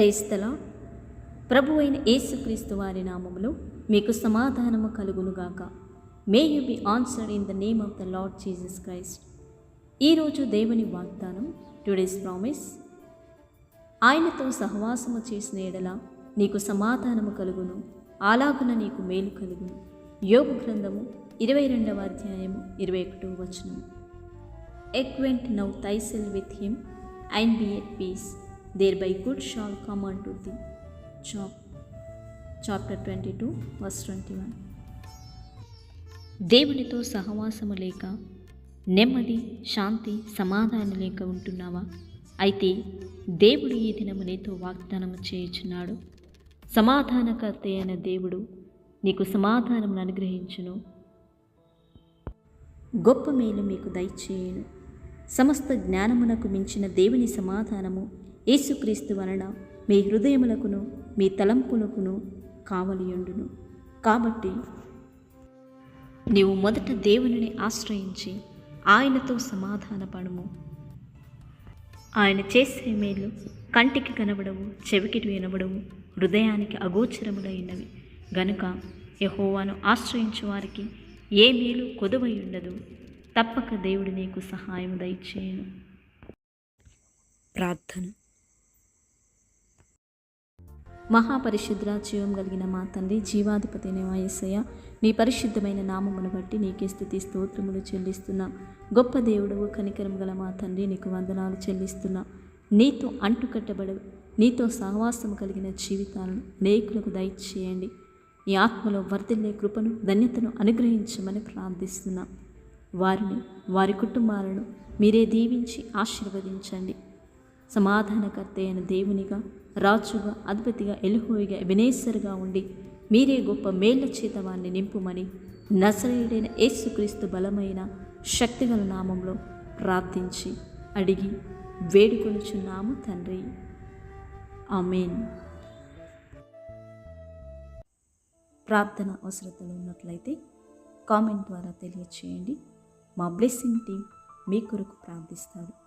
క్రైస్తల ప్రభు అయిన యేసుక్రీస్తు వారి నామములో మీకు సమాధానము కలుగునుగాక. May you be answered in the name of the lord Jesus Christ ఈరోజు దేవుని వాగ్దానం టుడేస్ ప్రామిస్ ఆయనతో సహవాసము చేసిన ఎడల నీకు సమాధానము కలుగును. అలాగున నీకు మేలు కలుగును. యోగు గ్రంథము ఇరవై రెండవ అధ్యాయము ఇరవై ఒకటవ వచనం. Acquaint now thyself with him and be at peace thereby good shall come unto the chap chapter twenty two verse twenty one దేవునితో సహవాసము లేక నెమ్మది శాంతి సమాధానం లేక ఉంటున్నావా? అయితే దేవుడు ఈ దినము నీతో వాగ్దానం చేయుచున్నాడు. సమాధానకర్త అయిన దేవుడు నీకు సమాధానం అనుగ్రహించును. గొప్ప మేలు మీకు దయచేయను. సమస్త జ్ఞానమునకు మించిన దేవుని సమాధానము యేసుక్రీస్తు వలన మీ హృదయములకును మీ తలంపులకును కావలియుండును. కాబట్టి నీవు మొదట దేవునిని ఆశ్రయించి ఆయనతో సమాధానపడము. ఆయన చేసే మేలు కంటికి కనబడవు చెవికి వినబడవు హృదయానికి అగోచరములైనవి గనుక యహోవాను ఆశ్రయించు వారికి ఏ మేలు కొదువై ఉండదు. తప్పక దేవుడు నీకు సహాయం దయచేయను. ప్రార్థన. మహాపరిశుద్ర జీవం కలిగిన మా తండ్రి జీవాధిపతి వాయసయ్య నీ పరిశుద్ధమైన నామమును బట్టి నీకే స్థుతి స్తోత్రములు చెల్లిస్తున్నా. గొప్ప దేవుడవు కనికరం గల మా తండ్రి నీకు వందనాలు చెల్లిస్తున్నా. నీతో అంటుకట్టబడ నీతో సహవాసం కలిగిన జీవితాలను అనేకులకు దయచేయండి. ఈ ఆత్మలో వర్ధిల్లే కృపను ధన్యతను అనుగ్రహించమని ప్రార్థిస్తున్నా. వారిని వారి కుటుంబాలను మీరే దీవించి ఆశీర్వదించండి. సమాధానకర్త అయిన దేవునిగా రాజుగా అద్భుతిగా ఎలుహోయిగా వినేశ్వరుగా ఉండి మీరే గొప్ప మేళ్ళ చేత వారిని నింపుమని నజరేయుడైన యేసుక్రీస్తు బలమైన శక్తిగల నామంలో ప్రార్థించి అడిగి వేడుకొలుచున్నాము తండ్రి. ఆమెన్. ప్రార్థన అవసరతలు ఉన్నట్లయితే కామెంట్ ద్వారా తెలియచేయండి. మా బ్లెస్సింగ్ టీం మీ కొరకు ప్రార్థిస్తారు